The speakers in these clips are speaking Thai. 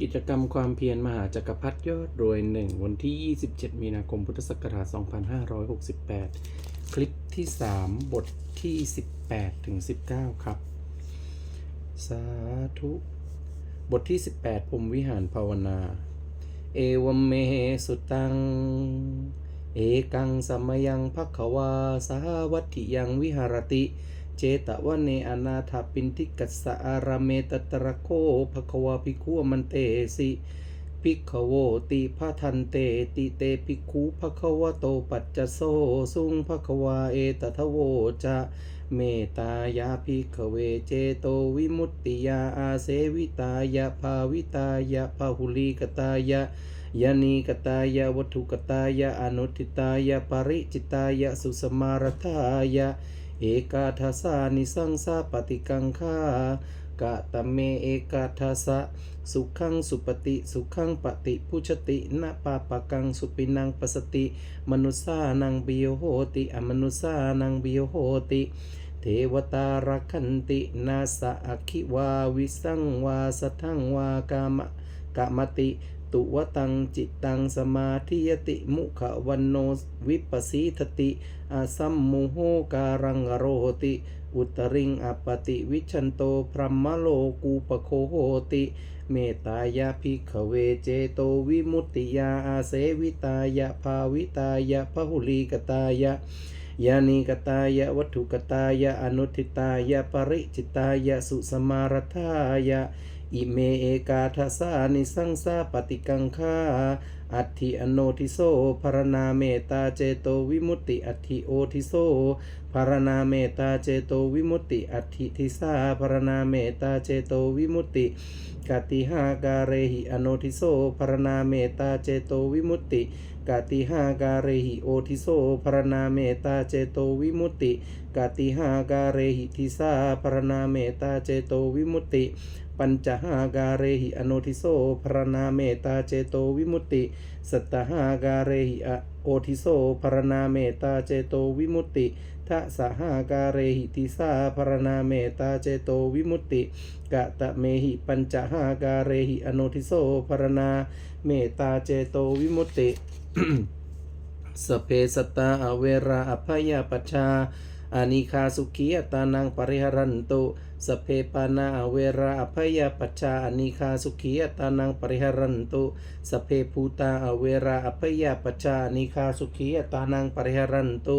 กิจกรรมความเพียรมหาจักรพรรดิยอดรวยหนึ่งวันที่ 27 มีนาคมพุทธศักราช 2568 คลิปที่ 3 บทที่ 18 ถึง 19 ครับ สาธุ บทที่ 18พรมวิหารภาวนา เอวเมสุตัง เอกังสัมยังภักขวาสาวัตถิยังวิหารติ เจตวะเนอนาถาปินทิกัสสะอารเมตตระโคภควาภิกขุมันเตสิภิกขโวติพะทันเตติเตภิกขุภควโตปัจจโซสุงภควาเอตทโวจะเมตายาภิกขเวเจโตวิมุตติยาอาเสวิตายะภาวิตายะพาหุลีกตายะยานีกตายะวัตถุกตายะอนุทิตายะปริจิตายะสุสมารทายะ เอกาทัสานิสังสาปฏิกังคากะตะเมเอกาทัสะสุขังสุปฏิสุขังปฏิพุชตินะปาปะกังสุปินังปสติ มนุสสานังบิโยโหติอมนุสสานังบิโยโหติ เทวตารักขันตินาสะอคิวาวิสังวาสทังวากามะกามติ ตุวตังจิตตังสมาธิยติมุขวันโนวิปสีทติอาสัมมุโหการังโรติ อุตริงอปติวิชันโตพรหมโลกูปโคโหติ เมตายาภิกขเวเจโตวิมุตติยาอาเสวิตายะภาวิตายะพหุลีกตายะยานีกตายะวัตถุกตายะอนุทิตายะปริจิตายะสุสมารทายะ อิเมเอกาทัสสานิสังสาปฏิกังคาอัตถิอโนทิโสภารณาเมตาเจโตวิมุตติอัตถิโอทิโสภารณาเมตาเจโตวิมุตติอัตถิทิสาภารณาเมตาเจโตวิมุตติกติหาการเรหิ อโนทิโสภารณาเมตาเจโตวิมุตติกติหาการเรหิโอทิโสภารณาเมตาเจโตวิมุตติกติหาการเรหิทิสาภารณาเมตาเจโตวิมุตติ ปัญจหาการเรหิอโนทิโสพรณาเมตาเจโตวิมุตติ สัตหาการเรหิอโอทิโสพรณาเมตาเจโตวิมุตติทะสหาการเรหิติสาพรณาเมตาเจโตวิมุตติกะตะเมหิปัญจหาการเรหิอโนทิโสพรณาเมตาเจโตวิมุตติสเพสตตาอเวราอภัยปัชชา อานิคาสุขียตานังปริหรันตุสเพปานาอเวราอภัยปัชชาอานิคาสุขียตานังปริหรันตุสเพภูตาอเวราอภัยปัชชาอานิคาสุขียตานังปริหรันตุ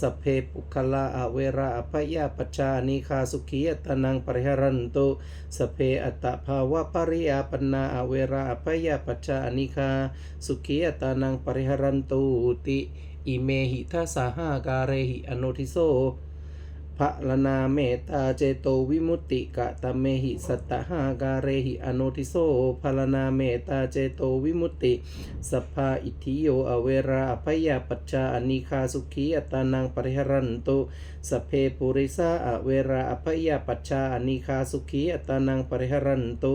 สเพปุคละอเวราอภัยปัชชาอานิคาสุขียตานังปริหรันตุสเพอัตตภาวะปริยาปนาอเวราอภัยปัชชาอานิคาสุขียตานังปริหรันตุติ อิเมหิทัสหาการเรหิอโนทิโสภะลนาเมตตาเจโตวิมุตติกะตะเมหิสัตตหาการเรหิอนุทิโสภะลนาเมตตาเจโตวิมุตติสภาอิทธิโยอเวราอภยาปัจจาอนิคาสุขีอัตานังปริหรันตุสเพปุริสาอเวราอภยาปัจชาอนิคาสุขีอัตานังปริหรันตุ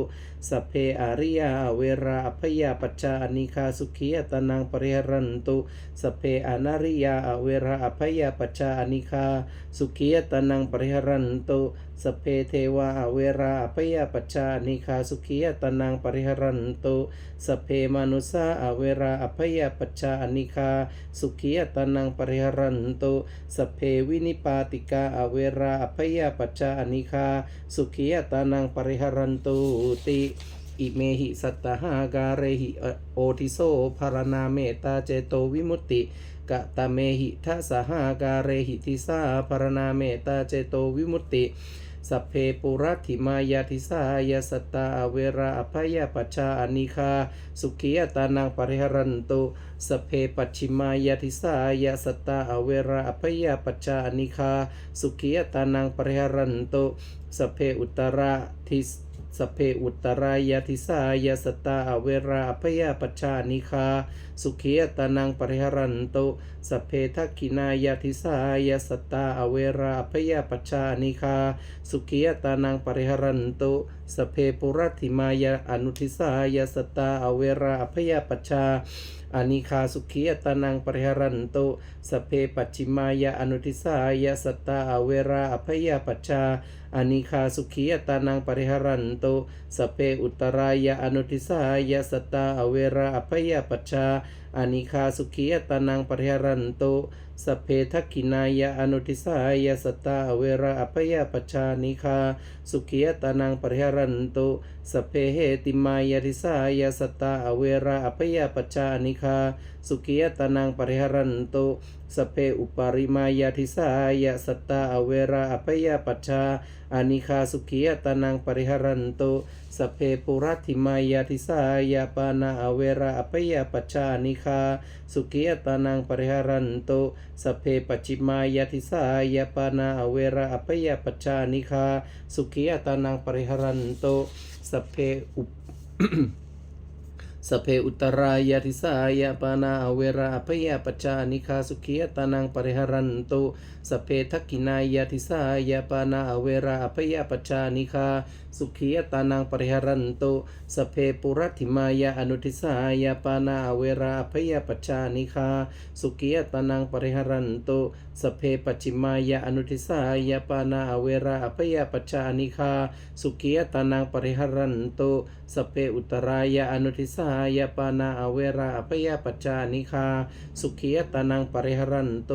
สเพอาริยาอเวราอภยาปัจชาอนิคาสุขีอัตานังปริหรันตุสเพอนาริยาอเวราอภยาปัจชาอนิคาสุขียตานังปริหรันตุ สเพเทวาอเวราอภยาปัจจาอนิคาสุขียตานังปริหรันตุสเพมนุสาอเวราอภยาปัจจาอนิคาสุขียตานังปริหรันตุสเพวินิปาติกาอเวราอภยาปัจจาอนิคาสุขียตานังปริหรันตุติอิเมหิสัตตหาการเรหิโอทิโสภารณาเมตตาเจโตวิมุตติกะตะเมหิทัสสหาการเรหิทิสาภารณาเมตตาเจโตวิมุตติ สัพเพปุรัติมายาทิสายาสตาอเวราอภยปัชชาอนิคา สุขียตานังปริหรันตุสเพปัชชิมายาทิสายาสตาอเวราอภยปัชชานิคา สุขียตานังปริหรันตุสัพเพอุตระทิสสเพอุตรายาทิสายาสตาอเวราอภยาปัชานิคา สุขียตานังปริหรันตุสเพทักขินายาทิสายาสตาอเวราอภยาปัชานิคา สุขียตานังปริหรันตุสเพปุรัติมายะอนุทิสายสตาอเวราอภยปัชาอานิคาสุขียตานังปริหรันโตสเพปัจฉิมายะอนุทิสายสตาอเวราอภยปัชาอานิคาสุขียตานังปริหรันโตสเพอุตรายะอนุทิสายสตาอเวราอภยปัชชาอานิคาสุขียตานังปริหรันโต สเพทกินายะอนุทิสายสตาอเวราอภยปัชานิคาสุขียตานังปริหรันตุสเพเหติมายะทิสายสตาอเวราอภยปัชานิคาสุขียตานังปริหรันตุสเพอุปาริมายะทิสายสตตาอเวราอภยปัชชาอานิคาสุขียตานังปริหรันโตสเพปุรัติมายะทิสายปานาอเวราอภยปัชชานิคาสุขียตานังปริหรันโตสเพปัจิมายะทิสายปานาอเวราอภยปัชชานิคาสุขียตานังปริหรันโตสเพอุป สเพอุตรายะทิสายาปานาอเวราอภยปัจจานิคาสุขียตานังปริหรันโตสเพทักกินายะทิสายาปานาอเวราอภยปัจจานิคาสุขียตานังปริหรันโตสเพปุรัติมายะอนุทิสายาปานาอเวราอภยปัจจานิคาสุขียตานังปริหรันโตสเพปัจฉิมายะอนุทิสายาปานาอเวราอภยปัจจานิคาสุขียตานังปริหรันโตสเพอุตรายะอนุทิสายปานาอเวราอภยปัจจานิคา สุขียตานังปริหรันโต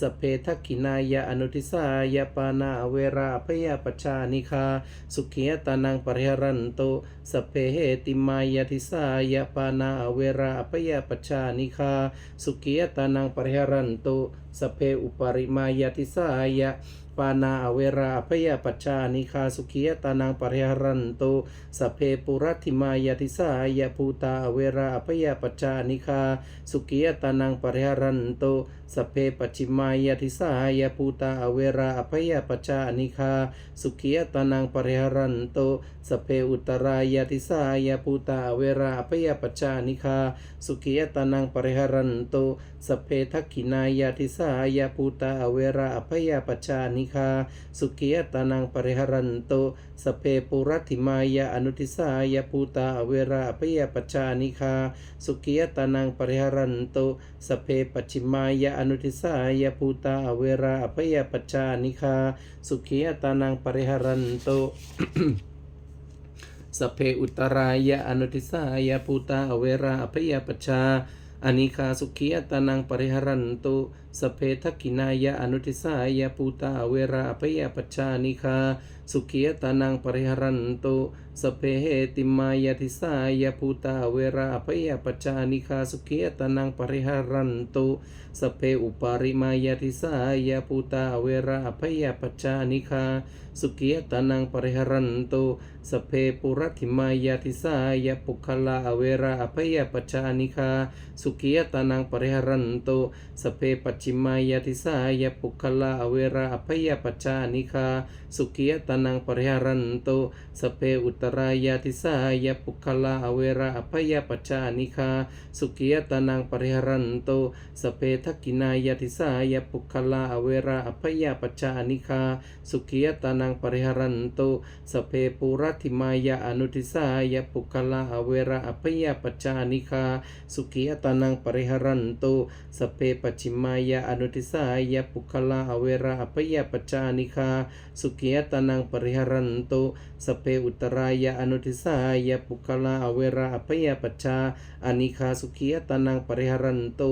สเพทักขินายะอนุทิสายปานาอเวราอภยปัจจานิคา สุขียตานังปริหรันโตสเพเหติมายทิสายปานาอเวราอภยปัจจานิคา สุขียตานังปริหรันโตสเพอุปริมายทิสาย ปานาอเวราพยปัจจานิคาสุขียตานังปริหรันโตสเพปุรัติมายติสายภูตาอเวราพยปัจจานิคาสุขียตานังปริหรันโตสเพปัจิมายติสายภูตาอเวราพยปัจจานิคาสุขียตานังปริหรันโตสเพอุตรายติสายภูตาอเวราพยปัจจานิคาสุขียตานังปริหรันโตสเพทักขินายติสายภูตาอเวราพยปัจจานิคา สุขียตานังปริหรันโต สเพปุรัติมายะอนุทิสายภูตาเวราพยปัจานิคา สุขียตานังปริหรันโต สเพปัจิมายะอนุทิสายภูตาเวราพยปัจานิคา สุขียตานังปริหรันโตสเพอุตรายะอนุทิสายภูตาเวราอภยปัชาอนิคาสุขียตานังปริหรันตุสเพทักขินายะอนุทิสายภูตาเวราอภยปัชชานิคาสุขียตานังปริหรันตุสเพเหติมายะทิสายภูตาเวราอภยปัชชานิคาสุขียตานังปริหรันตุสเพอุปาริมายะทิสายภูตาเวราอภยปัชชานิคาสุขียตานังปริหรันตุสเพปุรัติมายาทิสายะปุคลาเวราอภยปัจจานิคาสุขียตานังปริหรันโตสเพปัจฉิมายาทิสายปุคลาอเวราอภยปัจจานิคาสุขียตานังปริหารันโตสเพอุตรายาทิสายปุคลาอเวราอภยปัจจานิคาสุขียตานังปริหารันโตสเพทักกินายาทิสายปุคลาอเวราอภยปัจจานิคาสุขียตานังปริหารันโตสเพปุรัติมายะอนุทิสายปุคลาอเวระอภยปัจจานิคาสุขียตานังปริหารันโตสเพปัจฉิมายยะอนุทิสายะปุคลาอเวระอภยปัจจานิคา สุขียตานังปริหารันโตสเพอุตรายะอนุทิสายะปุคลาอเวระอภยปัจจาอานิคาสุขียตานังปริหารันโต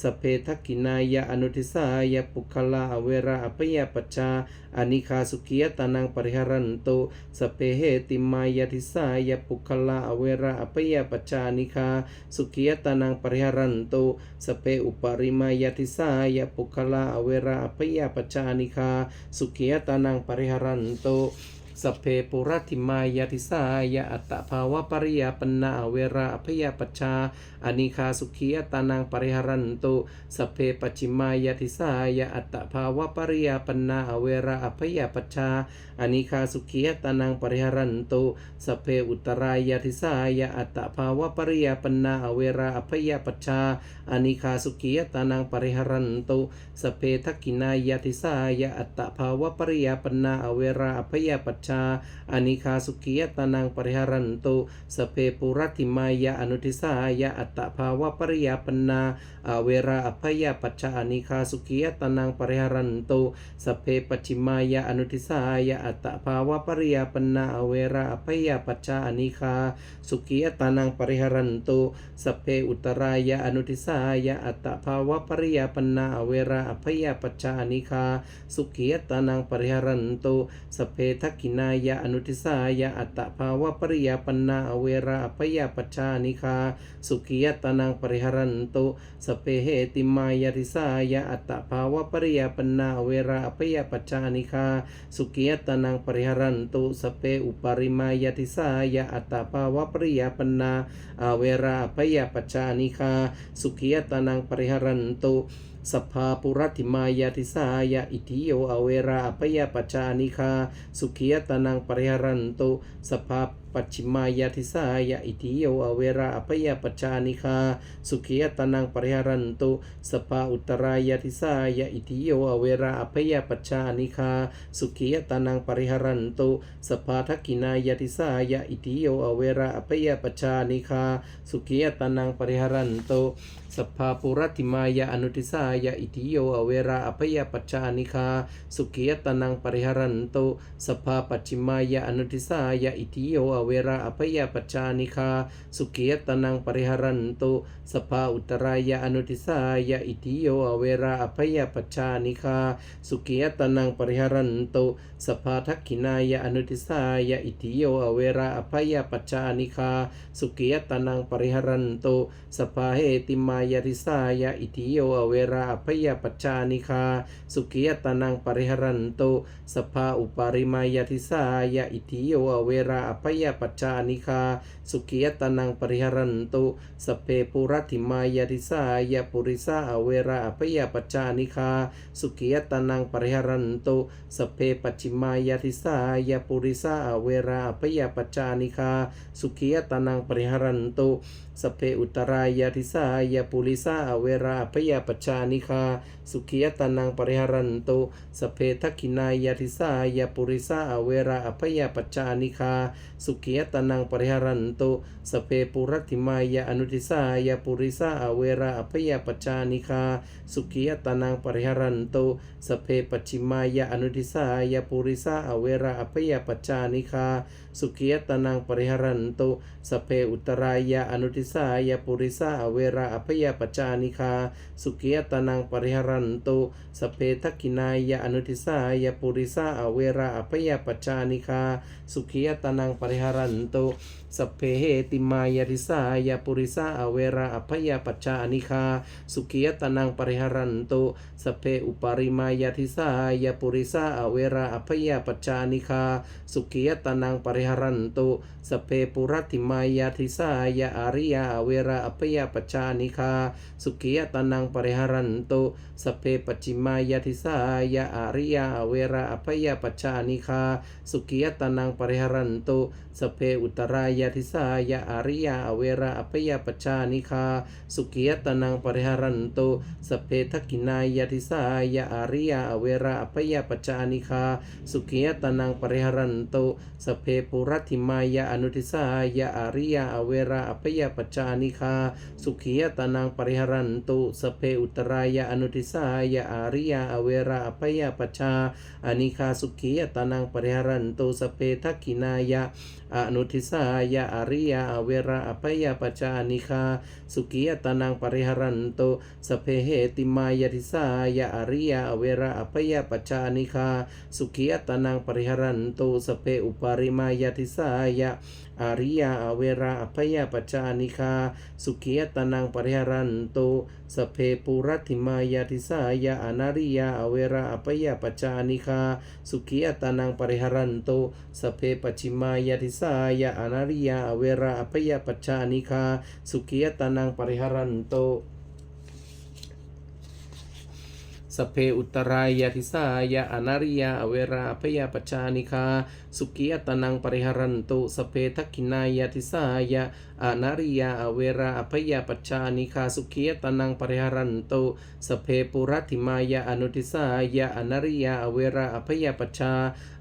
สเพทักกินายะอนุทิสายะปุคลาอเวระอภยปัจจาอานิคาสุขียตานังปริหารันโตสเพเหติมายาทิสายปุคลาอเวระอภยปัจจานิคาสุขียตานังปริหารันโตสเพอุปริมายาทิสายปุคลาอเวระอภยปัจจานิคาสุขียตานังปริหรันโต สเพปุรัติมายาทิสายะอัตตภาวะปริยาปนาเวราอภยปัชาอานิคาสุขียตานังปริหารันตุสเพปัจฉิมายาทิสายะอัตตภาวะปริยาปนาเวราอภยปัชาอานิคาสุขียตานังปริหารันตุสเพอุตรายาทิสายะอัตตภาวะปริยาปนาเวราอภยปัชาอานิคาสุขียตานังปริหารันตุสเพทักกินายาทิสายะอัตตภาวะปริยาปนาเวราอภยปัชชาชาอานิคาสุขียตานังปริหารันตุ สเพปุรติมายะอนุทิสายะอัตตภาวะปริยาปนาอเวราอภยปัจจาอานิคาสุขียตานังปริหารันตุ สเพปัจิมายะอนุทิสายะอัตตภาวะปริยาปนาอเวราอภยปัจจาอานิคาสุขียตานังปริหารันตุ สเพอุตรายะอนุทิสายะอัตตภาวะปริยาปนาอเวราอภยปัจจาอานิคาสุขียตานังปริหารันตุ สเพทักขินายะอนุทิสายะอัตตภาวะปริยาปนาอเวราอภยปัจจานิคา สุขียตานังปริหารันตุสเพเหติมายะทิสายะอัตตภาวะปริยาปนาอเวราอภยปัจจานิคา สุขียตานังปริหารันตุสเพอุปาริมายะทิสายะอัตตภาวะปริยาปนาอเวราอภยปัจจานิคา สุขียตานังปริหารันตุ สภาปุรติมายาติสายาอิทิโยอเวราอภยปัจจานิคา สุขียตานังปริหารันตุสภาปัจฉิมายาติสายะอิทิโยอเวราอภยปัจจานิคาสุขียตานังปริหารันตุสภาอุตรายาติสายะอิทิโยอเวราอภยปัจจานิคาสุขียตานังปริหารันตุสภาทักกินายาติสายะอิทิโยอเวราอภยปัจจานิคาสุขียตานังปริหารันตุสภาปุรติมายาอนุติสายะอิทิโยอเวราอภยปัจจานิคาสุขียตานังปริหารันตุสภาปัจฉิมายาอนุติสายะอิทิโยเวราอภยปัจจานิคา สุขียตนังปริหารันตุสภาอุตรายาอนุติสายะอิทิโยอเวราอภยปัจจานิคา สุขียตนังปริหารันตุสภาทักขินายาอนุติสายะอิทิโยอเวราอภยปัจจานิคา สุขียตนังปริหารันตุสภาเหติมายาติสายะอิทิโยอเวราอภยปัจจานิคา สุขียตนังปริหารันตุสภาอุปาริมายาติสายะอิทิโยอเวราอภยปัจจานิคา สุขียตนังปริหารันตุ สเพปุรติมายาติสายาปุริสาเวราอภยปัจจานิคา สุขียตนังปริหารันตุ สเพปัจิมายาติสายาปุริสาเวราอภยปัจจานิคา สุขียตนังปริหารันตุ สเพอุตรายาทิสายาปุริสาอเวราพยาปชานิคา สุขียตานังปริหารันตุสเพทักขินายาทิสายาปุริสาอเวราพยาปชานิคา สุขียตานังปริหารันตุสเพปุรติมายาอนุทิสายาปุริสาอเวราพยาปชานิคา สุขียตานังปริหารันตุสเพปัจฉิมายาอนุทิสายาปุริสาอเวราพยาปชานิคา สุขียตานังปริหารันตุสเพอุตรายาอนุทิสายาปุริสาอเวราอภยปจานิคา สุขียตนังปริหารันตุสเพทักขินายาอนุทิสายาปุริสาอเวราอภยปจานิคา สุขียตนังปริหารันตุสเพเหติมายาทิสายาปุริสาอเวราอภยาปจานิคา สุขียตนังปริหารันตุสเพอุปาริมายาทิสายาปุริสาอเวราอภยาปจานิคา สุขียตนังปริหารันตุสเพปุรติมายาทิสายาอาริยาอเวราอภยาปจานิคา สุขียตนังปริหารันตุ สเพปัจจิมายาทิสายาอาริยาเวราอภยปจานิคา สุขียตานังปริหารันตุสเพอุตรายาทิสายาอาริยาเวราอภยปจานิคา สุขียตานังปริหารันตุสเพทักกินายาทิสายาอาริยาเวราอภยปจานิคา สุขียตานังปริหารันตุสเพปุรัติมายาอนุทิสายาอาริยาเวราอภยปจานิคา สุขียตานังปริหารันตุสเพอุตรายาอนุทิสายาอาริยาอเวราอภยปจาอานิคาสุขียตานังปริหารันตุสเพทักินายาอนุทิสายาอาริยาอเวราอภยปจาอนิคาสุขียตานังปริหารันตุสเพเหติมายาทิสายาอาริยาอเวราอภยปจาอนิคาสุขียตานังปริหารันตุสเพอุปาริมายาทิสายา อาริยาอเวราอภยปจานิคา สุขียตนังปริหารันโตสเพปุรัติมายาทิสายาอนาริยาอเวราอภยปจานิคา สุขียตนังปริหารันโตสเพปัจิมายาทิสายาอนาริยาอเวราอภยปจานิคา สุขียตนังปริหารันโตสเพอุตรายาทิสายาอนาริยาอเวราพยาปจานิคาสุขีอัตนังปริหารันตุสเพทักินายาทิสายะอานาริยาอเวราอภยปัจจานิคาสุขีอัตนังปริหารันตุสเพปุรัติมายาอนุทิสายะอานาริยาอเวราอภยปัจจา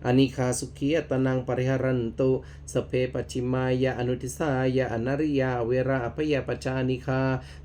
อานิคาสุขีอัตนังปริหารันตุสเพปัจิมายาอนุทิสายะอนาริยาอเวราอภยปัจจานิคา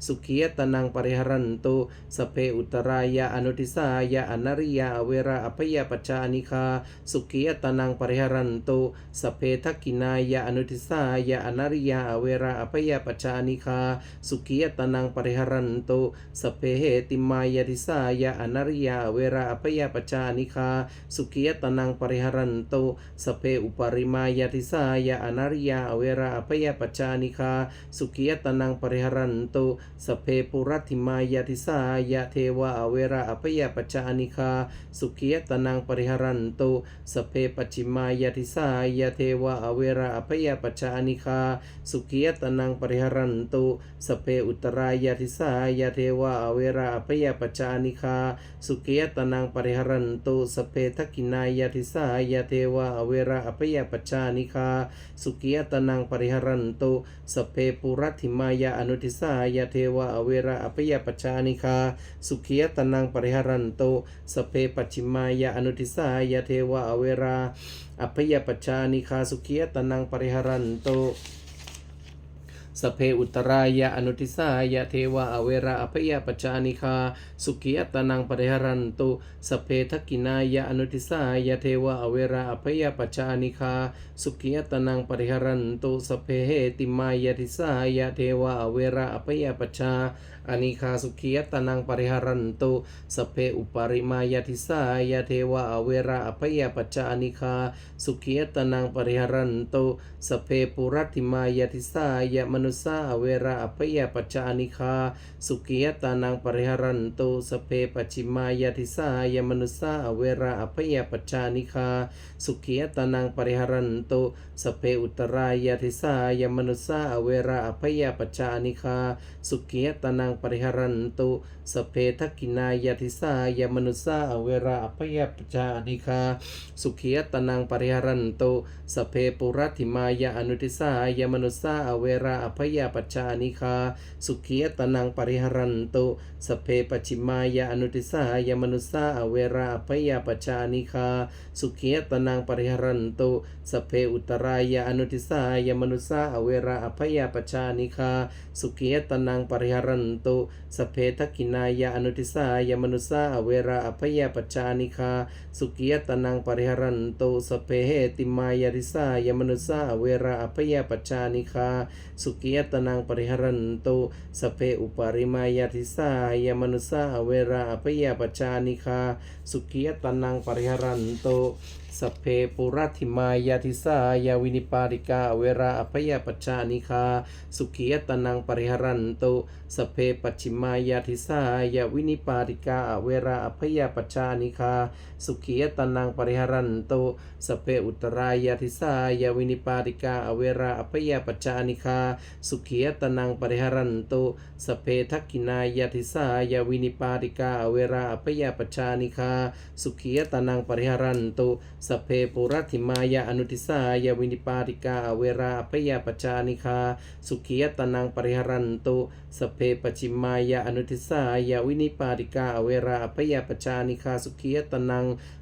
สุขีอัตนังปริหารันตุสเพอุตรายะอนุทิสายะอนาริยาอเวราอภยปัจจานิคาสุขีอัตนังปริหารันันตุสเพทกินายะอนุทิสายะอนาริยาเวราอภยปัจานิคาสุขีอัตนังปริหารันตุสเพเหติมายทิสายะอนาริยาเวราอภยปัจานิคาสุขีอัตนังปริหารันตุสเพอุปริมายทิสายะอนาริยาเวราอภยปัจานิคาสุขีอัตนังปริหารันตุสเพปุรัติมายทิสายะเทวะเวราอภยปัจานิคาสุขีอัตนังปริหารันตุสเพปัจฉิมายาทิสายเทวะอเวราอภยปัจจานิคา สุขีอัตนังปริหารันตุสเพอุตรายาทิสายเทวะอเวราอภยปัจจานิคา สุขีอัตนังปริหารันตุสเพทักขินายาทิสายเทวะอเวราอภยปัจจานิคา สุขีอัตนังปริหารันตุสเพปุรัติมายาอนุทิสายเทวะอเวราอภยปัจจานิคา สุขีอัตนังปริหารันตุสเพปัจฉิมายาอนุทิสายเทวะอเวราอภยปัจจานิคาสุขีอัตนังปริหารันตุสเพอุตรายะอนุทิสายะเทวะอเวราอภยปัจจานิคาสุขีอัตนังปริหารันตุสเพทักกินายะอนุทิสายะเทวะอเวราอภยปัจจานิคาสุขีอัตนังปริหารันตุสเพเหติมายะทิสายะเทวะอเวราอภยปัจจาอานิคาสุขีอัตนังปริหารันตุสเพอุปริมายะทิสายเทวะอเวราอภยปัจจานิคาสุขีอัตนังปริหารันตุสเพปุรัติมายะทิสายมนุสาอเวราอภยปัจจานิคาสุขีอัตนังปริหารันตุสเพปัจฉิมายะทิสายมนุสาอเวราอภยปัจจานิคาสุขีอัตนังปริหารันตุสเพอุตรายะทิสายมนุสาอเวราอภยปัจจานิคาสุขีอัตนังปริหารันตุสเพทักกินายะทิสายะมนุสาเวราอภยปัจจานิคา สุขีอัตนังปริหารันตุสเพปุรัติมายะอนุทิสายะมนุสาเวราอภยปัจจานิคา สุขีอัตนังปริหารันตุสเพปัจฉิมายะอนุทิสายะมนุสาเวราอภยปัจจานิคา สุขีอัตนังปริหารันตุสเพอุตรายะอนุทิสายะมนุสาเวราอภยปัจจานิคา สุขีอัตนังปริหารันตุ สเพทักขินายะอนุทิสายะมนุสาอเวราอภยปัจจานิคา สุขีอัตนังปริหารันตุ สเพเหติมายาริสายะมนุสาอเวราอภยปัจจานิคา สุขีอัตนังปริหารันตุ สเพอุปริมายาทิสายะมนุสาอเวราอภยปัจจานิคา สุขีอัตนังปริหารันตุสเพปุรัติมายาทิสายาวินิปาริกาเวราอภยปัจจานิคา สุขีอัตนังปริหารันตุสเพปัจฉิมายาทิสายาวินิปาริกาเวราอภยปัจจานิคา สุขีอัตนังปริหารันตุสเพอุตรายาทิสายาวินิปาริกาเวราอภยปัจจานิคา สุขีอัตนังปริหารันตุสเพทักกินายาทิสายาวินิปาริกาเวราอภยปัจจานิคา สุขีอัตนังปริหารันตุสเพปุรัติมายาอนุติสายาวินิปาติกาอเวราอภยปัจจานิคา สุขียตนังปริหารันตุสพเพปจิมายาอนุทิสายาวินิปาริกานิคาสุขีอัตนังปริหรันตุสเพอุตรายาอนุทิสายาวินิปาติกาอเวราอภยปัจจานิคายตนังปริหาอนุทิสายาวินิปาติกาอเวราอภยปัจจานิคาสุขียตตุสพยาปาติกาอเวราอภยปัจจานิคา สุขียตนัง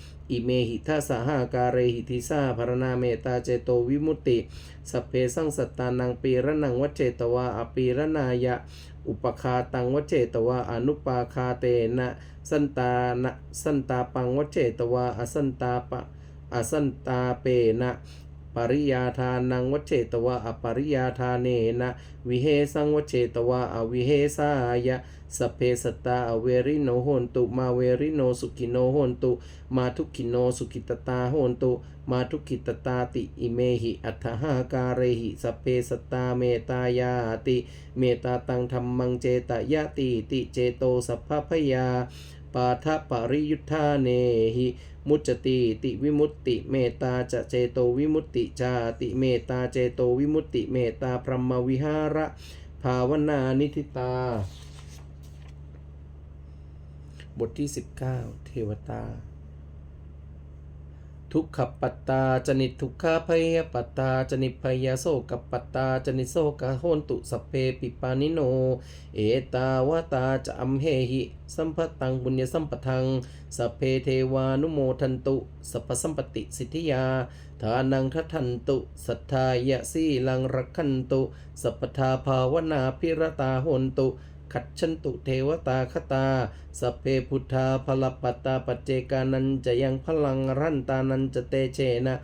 อิเมหิทัสหาการเรหิทิสาภรณาเมตตาเจโตวิมุตติ สเพสังสัตตานังปีระนังวจเจตวาอปีระนายะ อุปคาตังวจเจตวาอนุปาคาเตนะสันตานะสันตาปังวจเจตวาอสันตาปะอสันตาเปนะปริยาทานังวจเจตวะอปริยาทาเนนะวิเหสังวจเจตวะอวิเหสายะ สเพสตาอเวริโนโหนตุ มาเวริโนสุขิโนโหนตุ มาทุกขิโนสุขิตตาโหนตุ มาทุกขิตตาติอิเมหิอัฏฐหาการเรหิสเพสตาเมตายาติ เมตาตังธรรมังเจตยะติติเจโตสัพพพยาปาทะปริยุทธาเนหิมุจจติติวิมุตติเมตตาจะเจโตวิมุตติจาติเมตตาเจโตวิมุตติเมตตาพรหมวิหาระ ภาวนานิธิตา บทที่ 19 เทวตา ทุกขปัตตาจนิทุกขาพยปัตตาจนิพยาโสกปัตตาจนิโสกโหนตุสเพปิปานิโน เอตาวตาจะอัมเหหิสัมปตังบุญญสัมปทังสเพเทวานุโมทันตุสัพพสัมปติสิทธิยาทานังทัทันตุสัทธายะสีลังรักขันตุ สัพพทาภาวนาพิรตาโหนตุ ขัดชันตุเทวตาคตา สเพพุทธาพลปัตตาปัจเจกานันจะยังพลังรันตานันจะเตเชนะ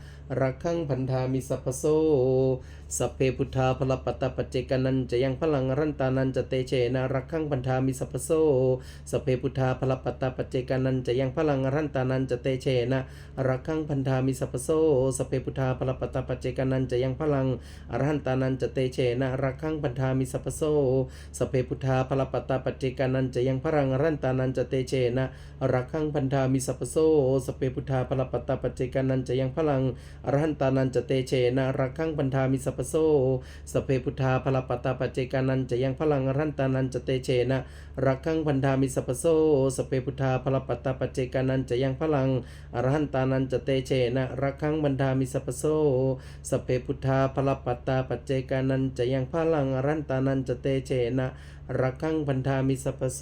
รักขังพันธามิสัพโซสัพเพพุทธาพลปัตตาปัจเจกานันจะยังพลังรันตานันจะเตเชนะรักขังพันธามิสัพโซสัพเพพุทธาพลปัตตาปัจเจกานันจะยังพลังรันตานันจะเตเชนะรักขังพันธามิสัพโซสัพเพพุทธาพลปัตตาปัจเจกานันจะยังพลังอรหันตานันจะเตเชนะรักขังพันธามิสัพโซสพเพพุทธาพลปัตตปัจเจกนันจะยังพลังรันตานันจะเตเชนะรักขังพันธามิสัพโซสพเพพุทธาพลปัตตาปัจเจกานันจะยังพลังอรหันตานันจะเตเชนะรักขังพันธามิสัพโซสเพพุทธาพลปตาปเจกานันจะยังพลังอรหันตานันจะเตเชนะรักขังพันธามิสัพโซสเพพุทธาพลปตาปเจกานันจะยังพลังอรหันตานันจะเตเชนะรักขังพันธามิสัพโซสเพพุทธาพลปตาปเจกานันจะยังพลังอรหันตานันจะเตเชนะรักขังพันธามิสัพโซ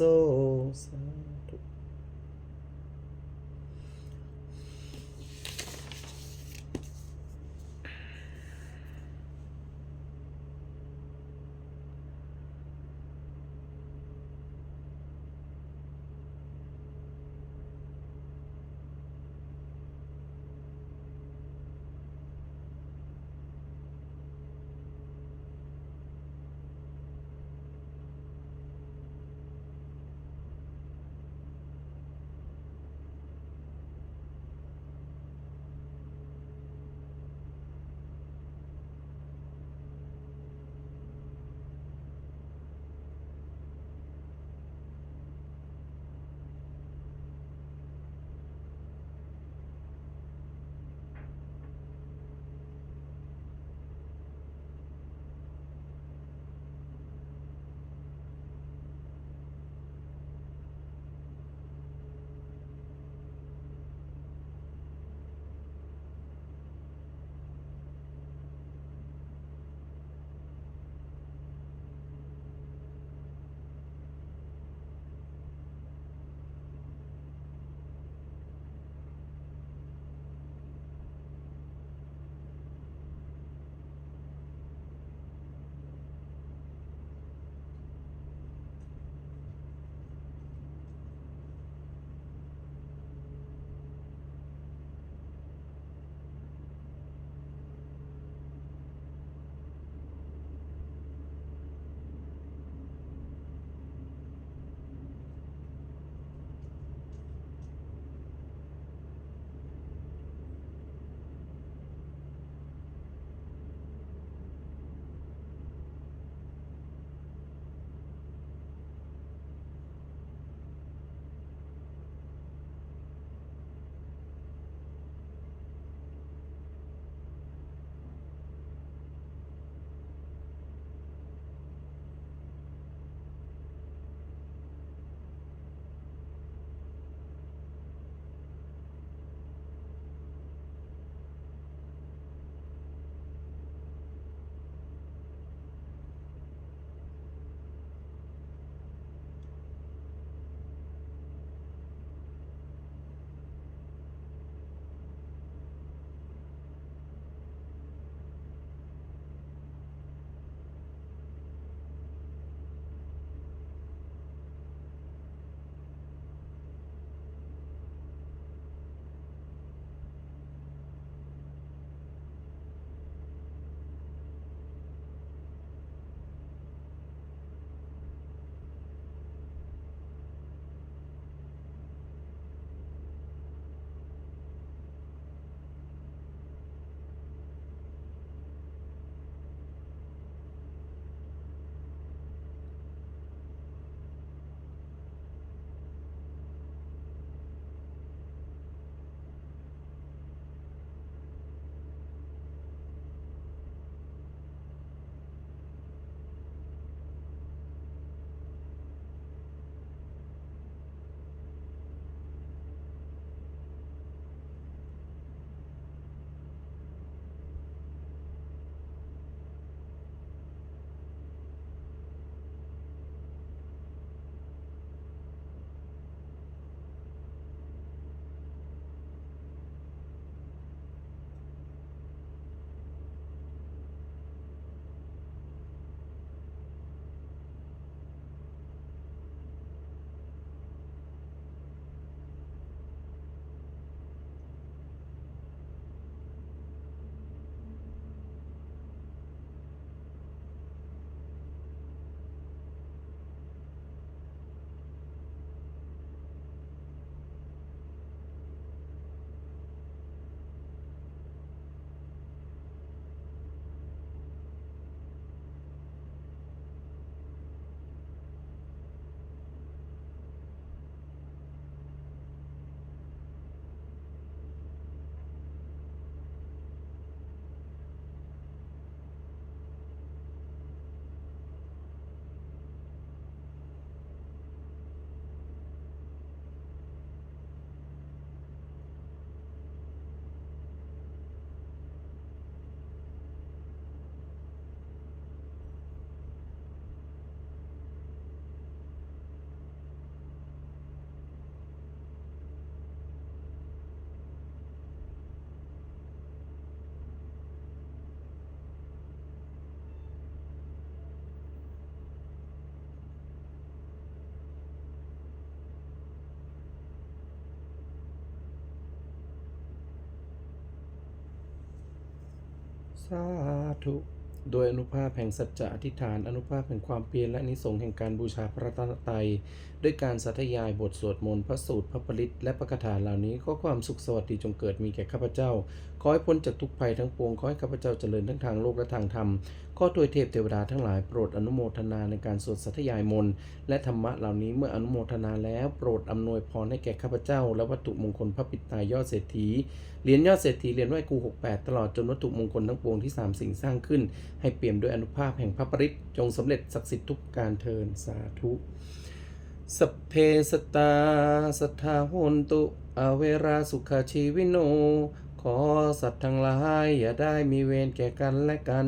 สาธุ โดยอนุภาพแห่งสัจจะอธิษฐาน อนุภาพแห่งความเพียรและนิสงส์แห่งการบูชาพระตนตรัยด้วยการสัทยายบทสวดมนต์พระสูตรพระปริตและประกถาเหล่านี้ขอความสุขสวัสดีจงเกิดมีแก่ข้าพเจ้า ขอให้พ้นจากทุกภัยทั้งปวง ขอให้ข้าพเจ้าเจริญทั้งทางโลกและทางธรรม ขอถวยเทพเทวดาทั้งหลายโปรดอนุโมทนาในการสวดสัทยายมนต์และธรรมะเหล่านี้เมื่ออนุโมทนาแล้วโปรดอำนวยพรให้แก่ข้าพเจ้า และวัตถุมงคลพระปิตายยอดเศรษฐีเหรียญยอดเศรษฐีเหรียญไหว้ครู68 ตลอดจนวัตถุมงคลทั้งปวงที่สามสิ่งสร้างขึ้น ให้เปี่ยมด้วยอนุภาพแห่งพระปริตจงสำเร็จศักดิ์สิทธิ์ทุกการเทินสาธุสเพสตาสัทธาโหนตุอเวราสุขชีวิโน อสัตว์ทั้งหลายอย่าได้มีเวรแก่กันและกัน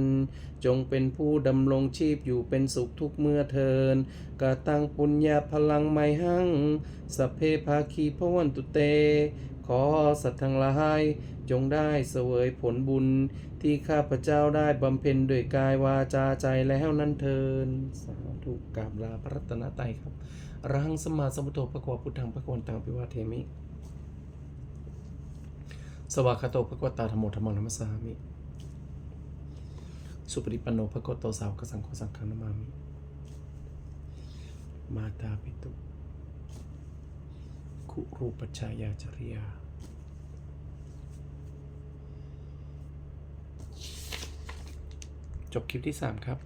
จงเป็นผู้ดำรงชีพอยู่เป็นสุขทุกเมื่อเทินกาตังปุญญาพลังไมหังสพเพภาคีพวันตุเต ขอสัตว์ทั้งหลายจงได้เสวยผลบุญที่ข้าพเจ้าได้บำเพ็ญด้วยกายวาจาใจแล้วนั้นเทินสาธุกราบลาพระรัตนตรัยครับรังสมมาสมุทโธพระกวาพุทธังพระกวันตังปิวาเทมิ สวากาโตพระกวตาธรรมโมธรรมนัมสามิ สุปฏิปันโนพระกวโตสาวกสังโฆสังฆนามามิ มาตาปิตุคุรูปชายาจริยาจบคลิปที่ 3 ครับ